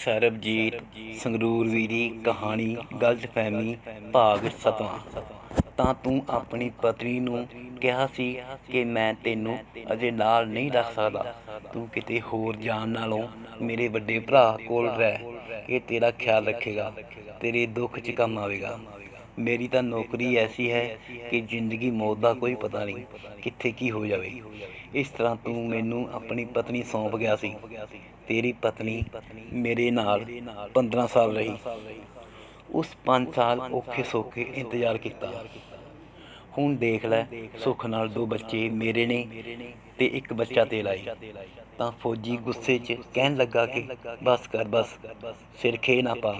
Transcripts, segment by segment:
ਸਰਬਜੀਤ ਸੰਗਰੂਰ ਵੀਰੀ, ਕਹਾਣੀ, ਗਲਤਫਹਿਮੀ, ਭਾਗ ਸਤਵਾਂ। ਤਾਂ ਤੂੰ ਆਪਣੀ ਪਤਨੀ ਨੂੰ ਕਿਹਾ ਸੀ ਕਿ ਮੈਂ ਤੈਨੂੰ ਅਜੇ ਨਾਲ ਨਹੀਂ ਰੱਖ ਸਕਦਾ। ਤੂੰ ਕਿਤੇ ਹੋਰ ਜਾਣ ਨਾਲੋਂ ਮੇਰੇ ਵੱਡੇ ਭਰਾ ਕੋਲ ਰਹਿ, ਇਹ ਤੇਰਾ ਖਿਆਲ ਰੱਖੇਗਾ, ਤੇਰੇ ਦੁੱਖ 'ਚ ਕੰਮ ਆਵੇਗਾ। ਮੇਰੀ ਤਾਂ ਨੌਕਰੀ ਐਸੀ ਹੈ ਕਿ ਜ਼ਿੰਦਗੀ, ਮੌਤ ਦਾ ਕੋਈ ਪਤਾ ਨਹੀਂ ਕਿੱਥੇ ਕੀ ਹੋ ਜਾਵੇ। ਇਸ ਤਰ੍ਹਾਂ ਤੂੰ ਮੈਨੂੰ ਆਪਣੀ ਪਤਨੀ ਸੌਂਪ ਗਿਆ ਸੀ। ਤੇਰੀ ਪਤਨੀ ਮੇਰੇ ਨਾਲ 15 ਸਾਲ ਰਹੀ। ਉਸ 5 ਸਾਲ ਔਖੇ ਸੌਖੇ ਇੰਤਜ਼ਾਰ ਕੀਤਾ। ਹੁਣ ਦੇਖ ਲੈ, ਸੁੱਖ ਨਾਲ ਦੋ ਬੱਚੇ ਮੇਰੇ ਨੇ ਤੇ ਇੱਕ ਬੱਚਾ ਤੇਰਾ ਈ ਤਾਂ ਫੌਜੀ ਗੁੱਸੇ 'ਚ ਕਹਿਣ ਲੱਗਾ ਕਿ, ਬਸ ਕਰ, ਬਸ, ਸਿਰ ਖੇ ਨਾ ਪਾ।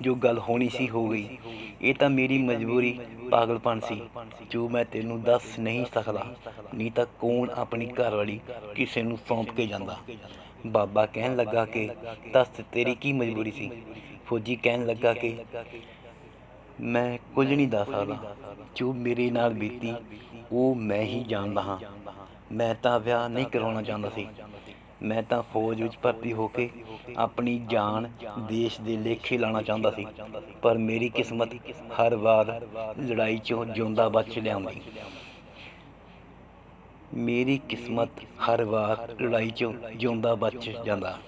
ਜੋ ਗੱਲ ਹੋਣੀ ਸੀ ਹੋ ਗਈ। ਇਹ ਤਾਂ ਮੇਰੀ ਮਜਬੂਰੀ ਪਾਗਲਪਨ ਸੀ। ਜੋ ਮੈਂ ਤੈਨੂੰ ਦੱਸ ਨਹੀਂ ਸਕਦਾ, ਨਹੀਂ ਤਾਂ ਕੌਣ ਆਪਣੀ ਘਰ ਵਾਲੀ ਕਿਸੇ ਨੂੰ ਸੌਂਪ ਕੇ ਜਾਂਦਾ? ਬਾਬਾ ਕਹਿਣ ਲੱਗਾ ਕਿ, ਦੱਸ, ਤੇਰੀ ਕੀ ਮਜਬੂਰੀ ਸੀ? ਫੌਜੀ ਕਹਿਣ ਲੱਗਾ ਕਿ, ਮੈਂ ਕੁਝ ਨਹੀਂ ਦੱਸ ਸਕਦਾ। ਜੋ ਮੇਰੇ ਨਾਲ ਬੀਤੀ, ਉਹ ਮੈਂ ਹੀ ਜਾਣਦਾ ਹਾਂ। ਮੈਂ ਤਾਂ ਵਿਆਹ ਨਹੀਂ ਕਰਾਉਣਾ ਚਾਹੁੰਦਾ ਸੀ। ਮੈਂ ਤਾਂ ਫੌਜ ਵਿੱਚ ਭਰਤੀ ਹੋ ਕੇ ਆਪਣੀ ਜਾਨ ਦੇਸ਼ ਦੇ ਲੇਖੇ ਲਾਣਾ ਚਾਹੁੰਦਾ ਸੀ। ਪਰ ਮੇਰੀ ਕਿਸਮਤ ਹਰ ਵਾਰ ਲੜਾਈ 'ਚੋਂ ਜਿਉਂਦਾ ਬਚ ਲਿਆਉਂਦੀ ਮੇਰੀ ਕਿਸਮਤ ਹਰ ਵਾਰ ਲੜਾਈ 'ਚੋਂ ਜਿਉਂਦਾ ਬਚ ਜਾਂਦਾ।